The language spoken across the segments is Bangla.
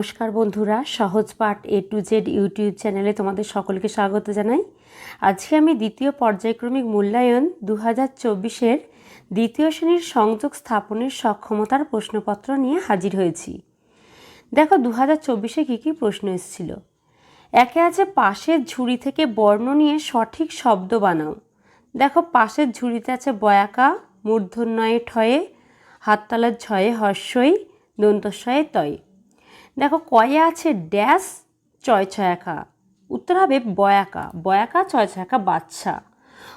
নমস্কার বন্ধুরা, সহজ পাঠ এ টু জেড ইউটিউব চ্যানেলে তোমাদের সকলকে স্বাগত জানাই। আজকে আমি দ্বিতীয় পর্যায়ক্রমিক মূল্যায়ন দু হাজার চব্বিশের দ্বিতীয় শ্রেণির সংযোগ স্থাপনের সক্ষমতার প্রশ্নপত্র নিয়ে হাজির হয়েছি। দেখো দু হাজার চব্বিশে কী কী প্রশ্ন এসেছিল? একে আছে পাশের ঝুড়ি থেকে বর্ণ নিয়ে সঠিক শব্দ বানাও। দেখো, পাশের ঝুড়িতে আছে বয়াকা, মূর্ধন্যয়ে ঠয়ে, হাততালার ছয়ে হর্ষই, দন্তস্বয়ে তয়। দেখো কয়ে আছে ড্যাশ ছয় ছয়াকা উত্তর হবে বয়াকা। বয়াকা ছয় ছয়াকা বাচ্চা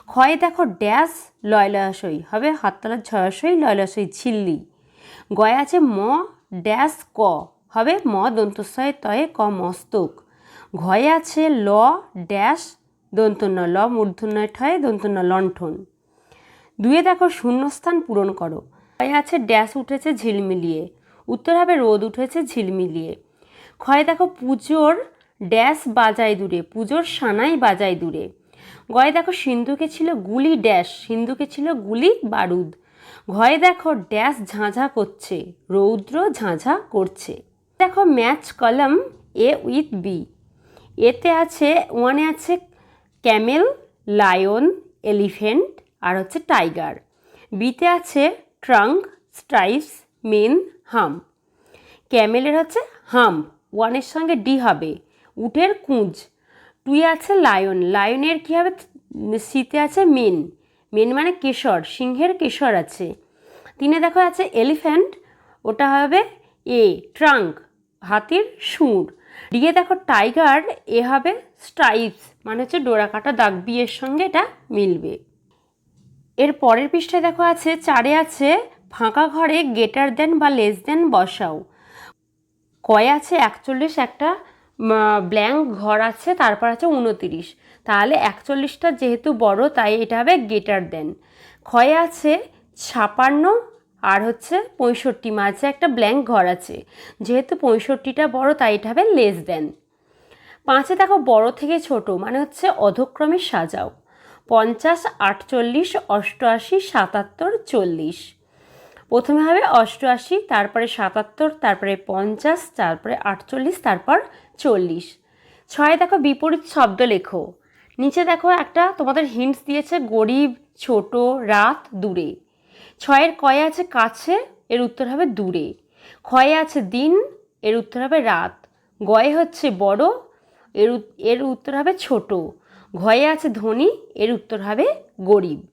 ক্ষয়ে দেখো ড্যাশ লয়লয়াশই হবে হাততলার ছয়াশই লয়লয়াশই ঝিল্লি। গয়ে আছে ম, ড্যাশ, ক। হবে ম, দন্তস্বয়ে তয়ে ক, মস্তক। ঘয়ে আছে ল, ড্যাশ, দন্তন্য ল, মূর্ধন্যয় ঠয়ে দন্তন্য লণ্ঠন। দুয়ে দেখো শূন্যস্থান পূরণ করো। আছে ড্যাশ উঠেছে ঝিলমিলিয়ে। উত্তর হবে রোদ উঠেছে ঝিলমিলিয়ে। ক্ষয়ে দেখো পুজোর ড্যাশ বাজায় দূরে, পুজোর সানাই বাজায় দূরে। গয়ে দেখো সিন্ধুকে ছিল গুলি ড্যাশ, সিন্ধুকে ছিল গুলি বারুদ। ঘয়ে দেখো ড্যাশ ঝাঁঝা করছে, রৌদ্র ঝাঁঝা করছে। দেখো ম্যাচ কলম এ উইথ বি। এতে আছে, ওয়ানে আছে ক্যামেল, লায়ন, এলিফেন্ট আর হচ্ছে টাইগার। বিতে আছে ট্রাঙ্ক, স্ট্রাইপস, মেন হাম। ক্যামেলের হচ্ছে হাম। ওয়ানের সঙ্গে ডি হবে। উটের কুঁজ। টুয়ে আছে লায়ন। লায়নের কী হবে? সিতে আছে মেন। মেন মানে কেশর। সিংহের কেশর আছে। তিনে দেখো আছে এলিফ্যান্ট। ওটা হবে এ, ট্রাঙ্ক। হাতির সুর ডিয়ে দেখো টাইগার। এ হবে স্ট্রাইপস। মানে হচ্ছে ডোরা কাটা দাগ বিয়ের সঙ্গে এটা মিলবে। এর পরের পৃষ্ঠায় দেখো আছে, চারে আছে ফাঁকা ঘরে গেটার দেন বা লেস দেন বসাও। কয় আছে? একচল্লিশ একটা ব্ল্যাঙ্ক ঘর আছে, তারপর আছে উনতিরিশ তাহলে একচল্লিশটা যেহেতু বড়, তাই এটা হবে গেটার দেন। ক্ষয়ে আছে ছাপান্ন, আর হচ্ছে পঁয়ষট্টি, মাঝে একটা ব্ল্যাঙ্ক ঘর আছে। যেহেতু পঁয়ষট্টিটা বড়, তাই এটা হবে লেস দেন। পাঁচে দেখো, বড় থেকে ছোট মানে হচ্ছে অধক্রমে সাজাও। পঞ্চাশ, আটচল্লিশ, অষ্টআশি, সাতাত্তর, চল্লিশ। প্রথমে হবে অষ্টআশি, তারপরে সাতাত্তর, তারপরে পঞ্চাশ, তারপরে আটচল্লিশ, তারপর চল্লিশ। ছয় দেখো বিপরীত শব্দ লেখো। নিচে দেখো একটা তোমাদের হিন্টস দিয়েছে গরিব, ছোট, রাত, দূরে। ছয়ের কয়ে আছে কাছে, এর উত্তর হবে দূরে। ক্ষয়ে আছে দিন, এর উত্তর হবে রাত। গয়ে হচ্ছে বড়, এর এর উত্তর হবে ছোট। ঘয়ে আছে ধনী, এর উত্তর হবে গরিব।